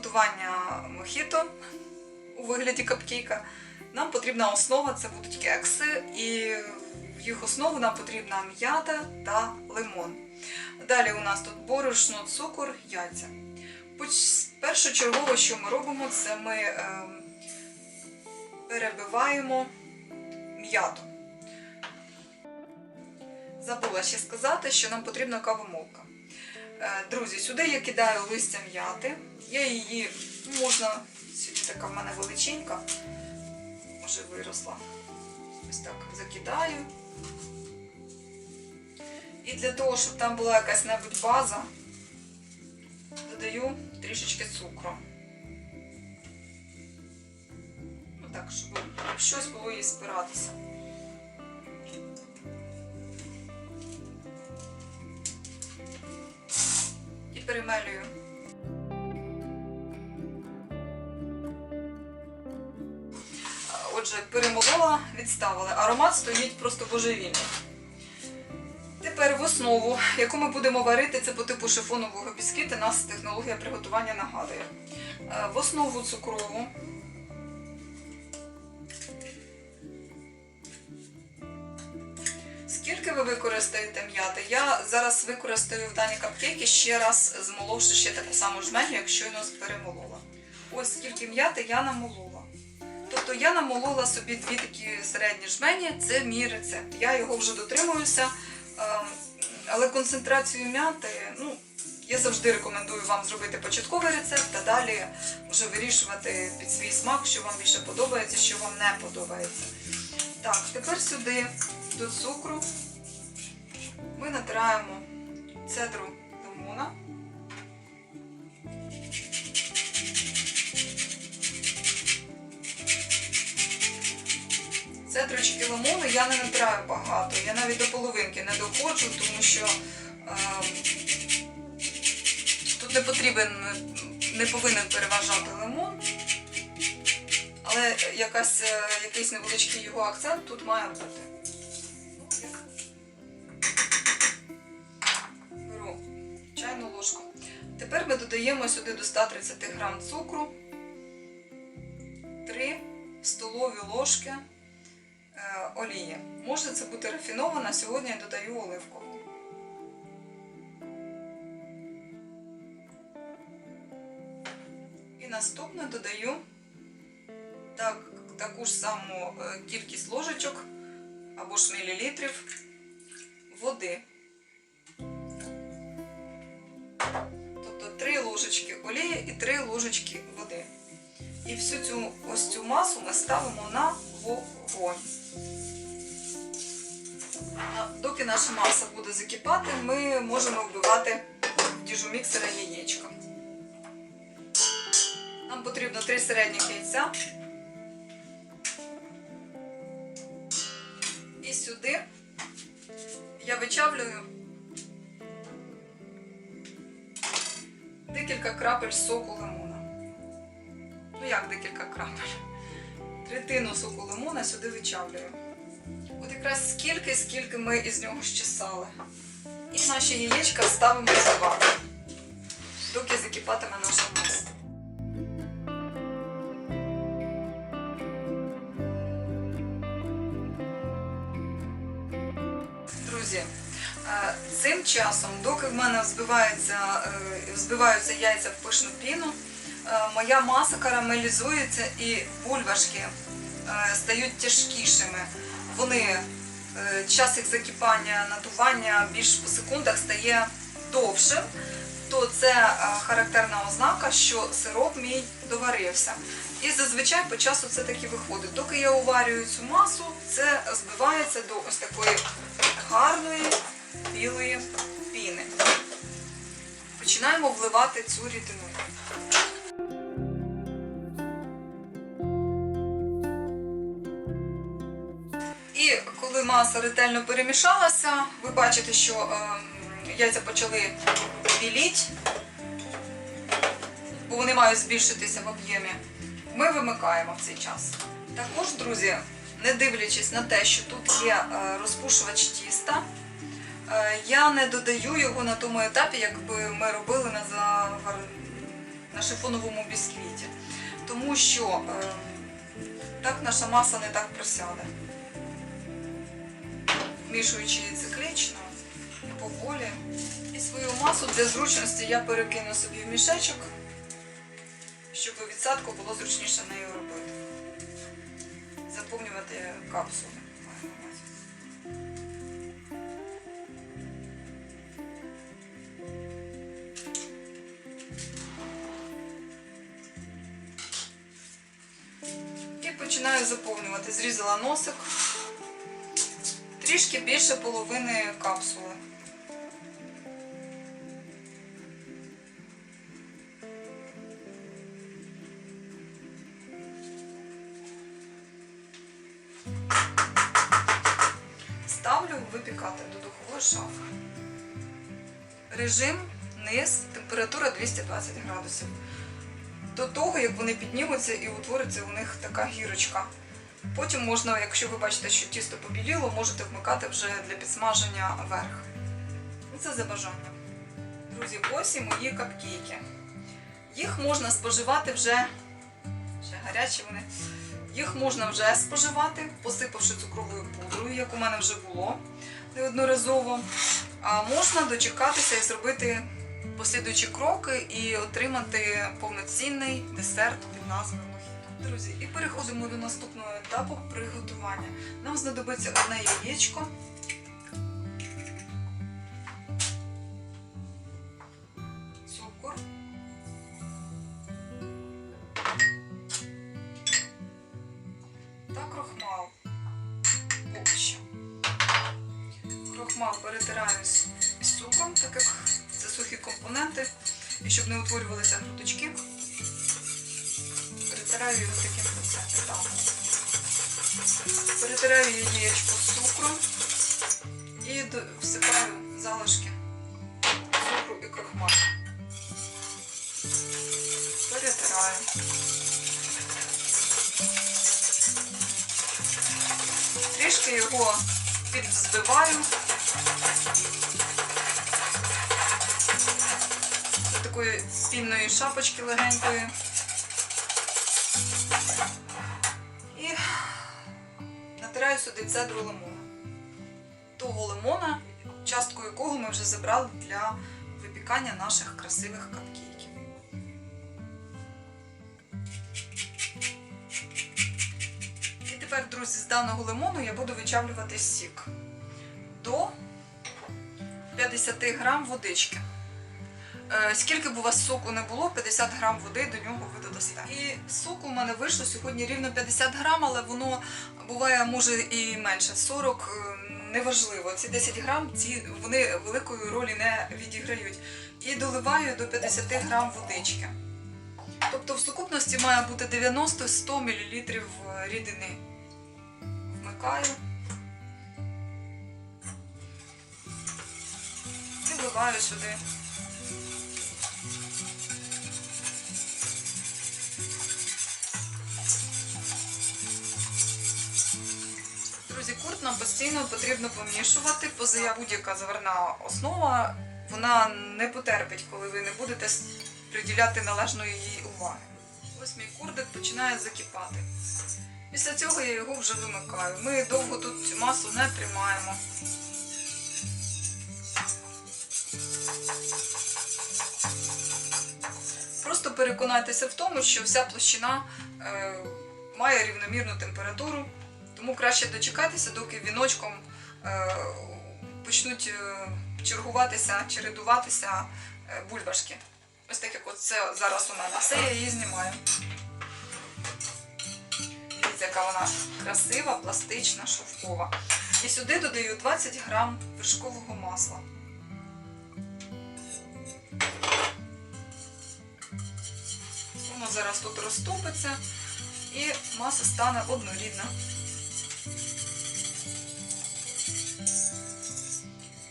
Приготування мохіто у вигляді капкейка нам потрібна основа, це будуть кекси, і в їх основу нам потрібна м'ята та лимон. Далі у нас тут борошно, цукор, яйця. Першочергово, що ми робимо, це ми ем, перебиваємо м'яту. Забула ще сказати, що нам потрібна кавомолка. Е, Друзі, сюди я кидаю листя м'яти. Я її ну, можна, сьогодні така в мене величенька, вже виросла. Ось так закидаю. І для того, щоб там була якась небудь база, додаю трішечки цукру. Ну так, щоб щось було їй спиратися. І перемелюю. Отже, перемолола, відставила. Аромат стоїть просто божевільний. Тепер в основу, яку ми будемо варити, це по типу шифонового бісквіта, нас технологія приготування нагадує. Е, В основу цукрову. Використаєте м'яти? Я зараз використаю в дані капкейки ще раз змоловши ще таку саму жменю, як щойно перемолола. Ось скільки м'яти я намолола. Тобто я намолола собі дві такі середні жмені, це мій рецепт. Я його вже дотримуюся, ем, але концентрацію м'яти, ну, я завжди рекомендую вам зробити початковий рецепт, а далі вже вирішувати під свій смак, що вам більше подобається, що вам не подобається. Так, тепер сюди до цукру ми натираємо цедру лимона. Цедрочки лимону я не натираю багато. Я навіть до половинки не доходжу, тому що е, тут не потрібен, не повинен переважати лимон. Але якась, е, якийсь невеличкий його акцент тут має бути. Тепер ми додаємо сюди до 130 грам цукру, 3 столові ложки е, олії. Може це бути рафінована, сьогодні я додаю оливкову. І наступне додаю так, таку ж саму е, кількість ложечок або ж мілілітрів води. Олії і 3 ложечки води. І всю цю ось цю масу ми ставимо на вогонь. Доки наша маса буде закипати, ми можемо вбивати в діжу міксера яєчка. Нам потрібно 3 середніх яйця. І сюди я вичавлюю декілька крапель соку лимона. Ну як декілька крапель? Третину соку лимона сюди вичавлюю. От якраз скільки, скільки ми із нього щесали. І наші яєчка ставимо збивати, доки закипатиме наша маса. Часом, доки в мене е, взбиваються яйця в пишну піну, е, моя маса карамелізується і бульбашки е, стають тяжкішими. Вони, час їх закипання, надування більш по секундах стає довшим, то це характерна ознака, що сироп мій доварився. І зазвичай по часу це таки виходить. Доки я уварюю цю масу, це збивається до ось такої гарної білої піни. Починаємо вливати цю рідину. І коли маса ретельно перемішалася, ви бачите, що ем, яйця почали біліть, бо вони мають збільшитися в об'ємі. Ми вимикаємо в цей час. Також, друзі, не дивлячись на те, що тут є е, розпушувач тіста, я не додаю його на тому етапі, якби ми робили на, завар... на шифоновому бісквіті. Тому що е, так наша маса не так просяде. Вмішуючи її циклічно і поволі. І свою масу для зручності я перекину собі в мішечок, щоб відсадку було зручніше нею робити. Заповнювати капсули. Починаю заповнювати. Зрізала носик. Трішки більше половини капсули. Ставлю випікати до духової шафи. Режим низ, температура 220 градусів. До того, як вони піднімуться і утвориться у них така гірочка. Потім можна, якщо ви бачите, що тісто побіліло, можете вмикати вже для підсмаження вверх. І це за бажанням. Друзі, ось і мої капкейки. Їх можна споживати вже, ще гарячі вони. Їх можна вже споживати, посипавши цукровою пудрою, як у мене вже було неодноразово. А можна дочекатися і зробити послідуючі кроки і отримати повноцінний десерт під назвою мохіто. Друзі, і переходимо до наступного етапу приготування. Нам знадобиться одне яєчко. Щоб не утворювалися грудочки. Перетираю його таким етапом. Перетираю яєчко з цукром і всипаю залишки цукру і крохмалю. Перетираю. Трішки його підзбиваю. Такої спільної шапочки легенької. І натираю сюди цедру лимона. Того лимона, частку якого ми вже забрали для випікання наших красивих капкейків. І тепер, друзі, з даного лимону я буду вичавлювати сік до 50 грам водички. Е, Скільки б у вас соку не було, 50 грам води до нього ви додасте. І соку у мене вийшло сьогодні рівно 50 грам, але воно буває може і менше 40, е, неважливо. Ці 10 грам ці, вони великої ролі не відіграють. І доливаю до 50 грам водички. Тобто в сукупності має бути 90-100 мл рідини. Вмикаю. І вливаю сюди. Курт нам постійно потрібно помішувати, поза будь-яка заварна основа, вона не потерпить, коли ви не будете приділяти належної їй уваги. Ось мій курдик починає закипати. Після цього я його вже вимикаю. Ми довго тут масу не тримаємо. Просто переконайтеся в тому, що вся площина е, має рівномірну температуру, тому краще дочекатися, доки віночком е, почнуть е, чергуватися, чередуватися е, бульбашки. Ось так як це зараз у мене. Все я її знімаю. Дивіться, яка вона красива, пластична, шовкова. І сюди додаю 20 грам вершкового масла. Воно зараз тут розтопиться і маса стане однорідна.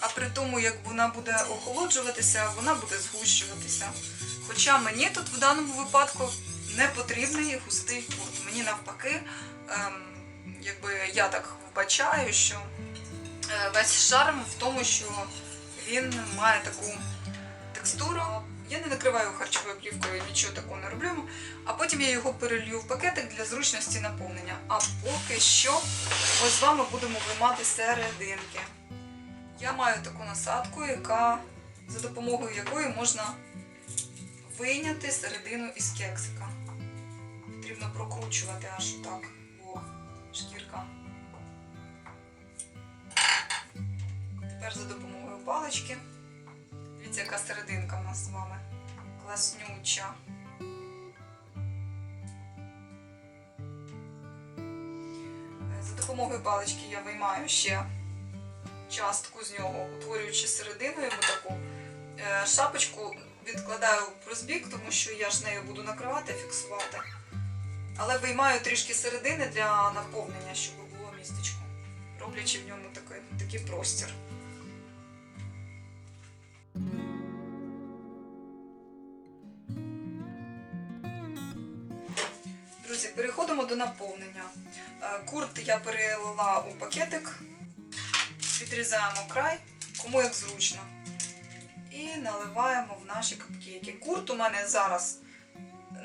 А при тому, як вона буде охолоджуватися, вона буде згущуватися. Хоча мені тут в даному випадку не потрібний густий курт. Мені навпаки, ем, якби я так вбачаю, що е, весь шарм в тому, що він має таку текстуру Я не накриваю харчовою плівкою, нічого такого не роблю. А потім я його перелью в пакетик для зручності наповнення. А поки що ми з вами будемо виймати серединки. Я маю таку насадку, яка, за допомогою якої можна вийняти середину із кексика. Потрібно прокручувати аж так, бо шкірка. Тепер за допомогою палички. Дивіться, яка серединка в нас з вами. Класнюча. За допомогою палички я виймаю ще частку з нього, утворюючи середину йому таку. Е, Шапочку відкладаю в розбік, тому що я ж нею буду накривати, фіксувати. Але виймаю трішки середини для наповнення, щоб було містечко, роблячи в ньому такий, такий простір. Друзі, переходимо до наповнення. Е, Курт я перелила у пакетик, відрізаємо край, кому як зручно. І наливаємо в наші капкейки. Курт у мене зараз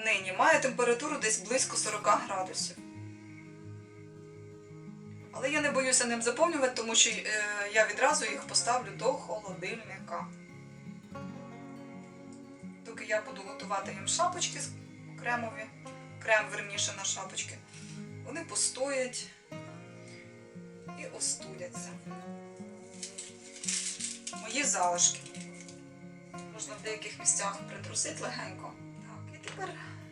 нині має температуру десь близько 40 градусів. Але я не боюся ним заповнювати, тому що е, я відразу їх поставлю до холодильника. Доки я буду готувати їм шапочки кремові, крем верніше на шапочки, вони постоять і остудяться. Мої залишки. Можна в деяких місцях притрусити легенько. Так, і тепер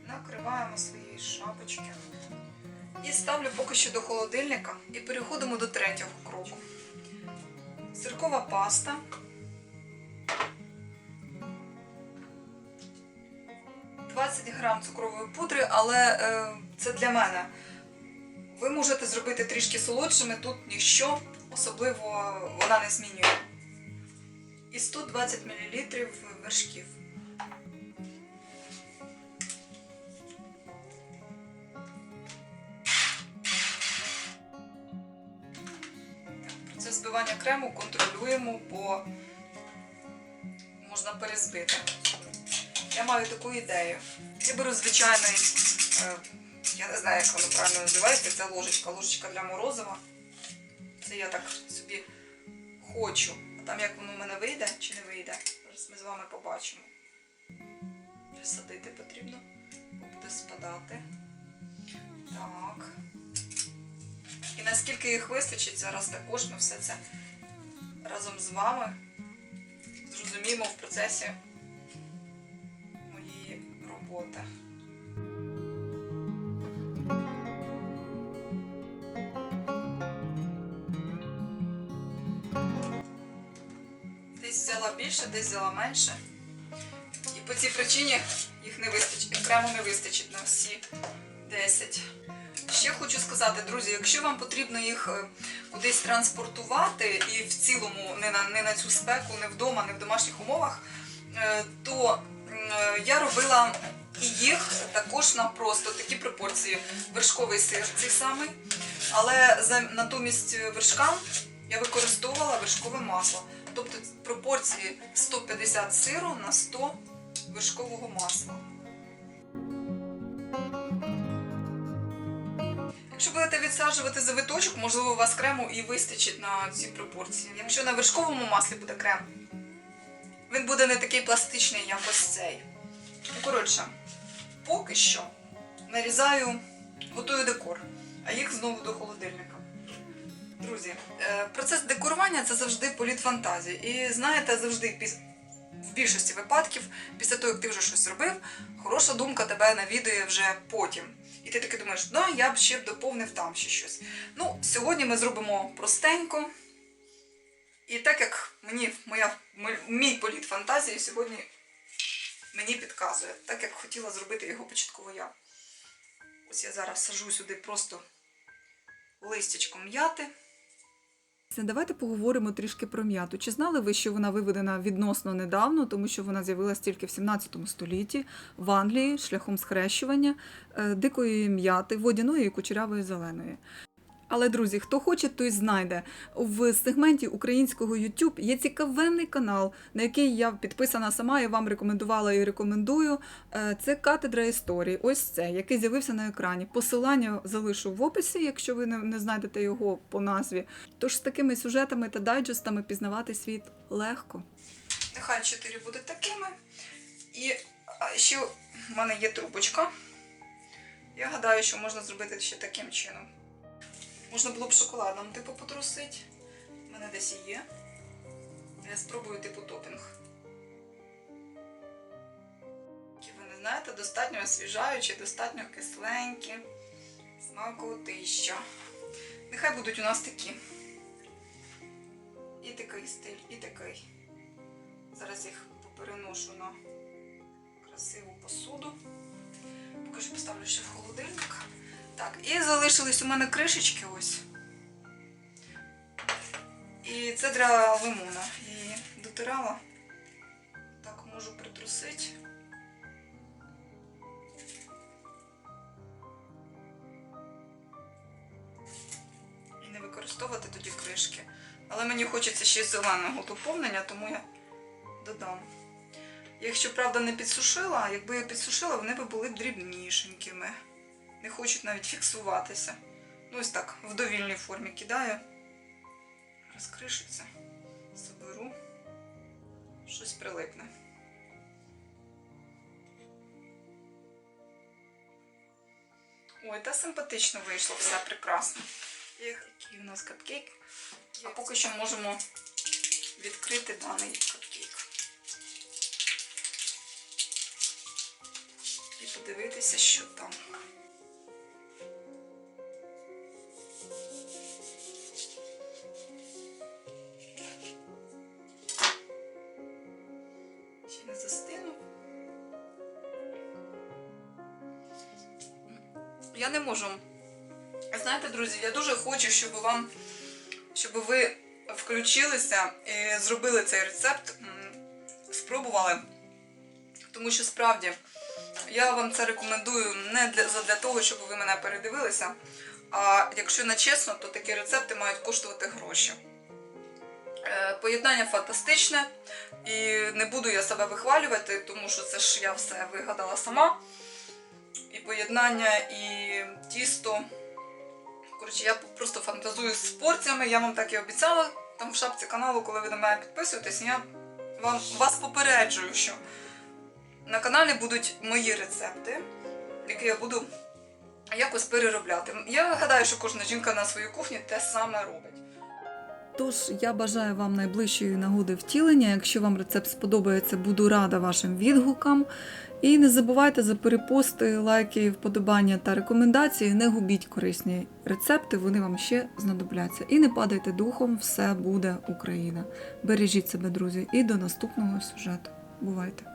накриваємо свої шапочки. І ставлю поки що до холодильника і переходимо до третього кроку. Сиркова паста. «20 грам цукрової пудри, але е, це для мене. Ви можете зробити трішки солодшими, тут ніщо особливо вона не змінює. І 120 мл вершків. Процес збивання крему контролюємо, бо можна перезбити. Я маю таку ідею. Я беру звичайний, е, я не знаю, як воно правильно називається, це ложечка, ложечка для морозива. Це я так собі хочу. Там як воно в мене вийде чи не вийде, зараз ми з вами побачимо. Присадити потрібно, бо буде спадати. Так. І наскільки їх вистачить, зараз також ми все це разом з вами зрозуміємо в процесі моєї роботи. Взяла більше, десь взяла менше. І по цій причині їх не вистачить, крему не вистачить на всі 10. Ще хочу сказати, друзі, якщо вам потрібно їх е, кудись транспортувати і в цілому не на, не на цю спеку, не вдома, не в домашніх умовах, е, то е, я робила і їх також на просто такі пропорції. Вершковий сир цей самий, але натомість вершкам я використовувала вершкове масло. Тобто пропорції 150 сиру на 100 вершкового масла. Якщо будете відсаджувати завиточок, можливо, у вас крему і вистачить на ці пропорції. Якщо на вершковому маслі буде крем, він буде не такий пластичний, як ось цей. Ну, коротше, поки що нарізаю, готую декор, а їх знову до холодильника. Друзі, е, процес декорування це завжди політ фантазії. І знаєте, завжди в більшості випадків, після того, як ти вже щось зробив, хороша думка тебе навідує вже потім. І ти таки думаєш, да, я б ще б доповнив там ще щось. Ну, сьогодні ми зробимо простенько. І так як мені моя, мій політ фантазії сьогодні мені підказує, так як хотіла зробити його початково я. Ось я зараз сажу сюди просто листячком м'яти. Давайте поговоримо трішки про м'яту. Чи знали ви, що вона виведена відносно недавно, тому що вона з'явилася тільки в 17 столітті в Англії шляхом схрещування е, дикої м'яти, водяної і кучерявої зеленої. Але, друзі, хто хоче, той знайде. В сегменті українського YouTube є цікавенний канал, на який я підписана сама, я вам рекомендувала і рекомендую. Е, Це катедра історії. Ось це, який з'явився на екрані. Посилання залишу в описі, якщо ви не, знайдете його по назві. Тож з такими сюжетами та дайджестами пізнавати світ легко. Нехай чотири будуть такими. І ще в мене є трубочка. Я гадаю, що можна зробити ще таким чином. Можна було б шоколадом типу потрусити. У мене десь і є. Я спробую типу топінг. Які ви не знаєте, достатньо освіжаючі, достатньо кисленькі. Смакотища. Нехай будуть у нас такі. І такий стиль, і такий. Зараз їх переношу на красиву посуду. Поки що поставлю ще в холодильник. Так, і залишились у мене кришечки ось. І це для лимона. І дотирала. Так, можу притрусити. І не використовувати тоді кришки. Але мені хочеться ще зеленого доповнення, тому я додам. Якщо, правда, не підсушила, якби я підсушила, вони б були б дрібнішенькими. Не хочуть навіть фіксуватися. Ну, ось так, в довільній формі кидаю. Розкришиться. Заберу. Щось прилипне. Ой, та симпатично вийшло, все прекрасно. Який у нас капкейк. А поки що можемо відкрити даний капкейк. І подивитися, що там. Хочу, щоб вам, щоб ви включилися і зробили цей рецепт, спробували. Тому що справді я вам це рекомендую не для, для того, щоб ви мене передивилися. А якщо не чесно, то такі рецепти мають коштувати гроші. Е, Поєднання фантастичне, і не буду я себе вихвалювати, тому що це ж я все вигадала сама. І поєднання, і тісто. Коротше, я просто фантазую з порціями, я вам так і обіцяла там в шапці каналу, коли ви до мене підписуєтесь, я вам вас попереджую, що на каналі будуть мої рецепти, які я буду якось переробляти. Я гадаю, що кожна жінка на своїй кухні те саме робить. Тож я бажаю вам найближчої нагоди втілення. Якщо вам рецепт сподобається, буду рада вашим відгукам. І не забувайте за перепости, лайки, вподобання та рекомендації. Не губіть корисні рецепти, вони вам ще знадобляться. І не падайте духом, все буде Україна. Бережіть себе, друзі, і до наступного сюжету. Бувайте!